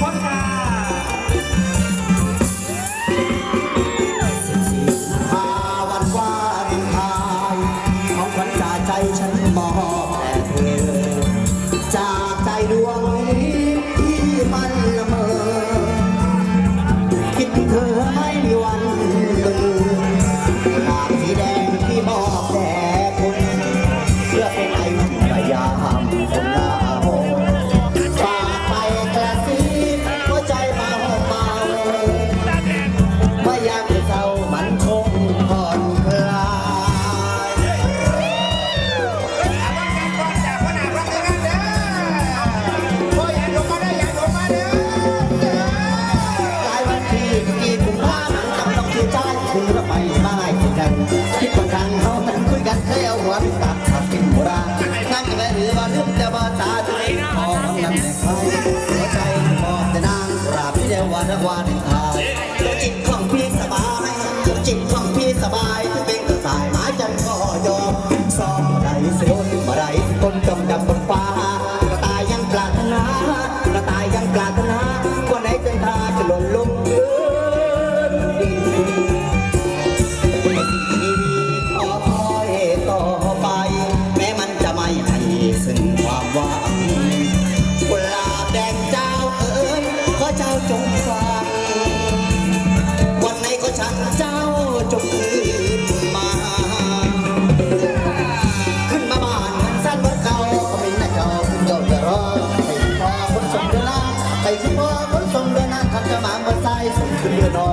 คนค่ะพาวันวาเลนไทน์ของขวัญจากใจฉันมอบแด่เธอ จากใจดวงนี้ที่มันละเมอ คิดถึงเธอไม่มีวันลืมกุหาบสีแดงที่มอบแด่คุณเพื่อเป็นไออุ่นพยายามคน มาใกันคิดประกันเขามันคุยกันแที่วหัวตักขับกินโบราณนั่งกันหรือว่าลืมแต่ว่าตาจะไม่พอของนำแต่ใครหัวใจพอแต่นางกราบที่เดียววันละวันทายจิตของพี่สบายจิตของพี่สบายที่เป็นกระต่ายหมาจันก็ยอมซ้อมใจเสีย จ้าจงฟัง วันไหนก็ฉันเจ้าจงคืนมา ขึ้นมาบ้านกันสั้นวัดเก่าก็มีนายเจ้าเจ้าจะรอให้พ่อคนสมเดือนหน้าใครที่พอคนสมเดือนหน้าขับจะมาบนสายส่งขึ้นเรือนอ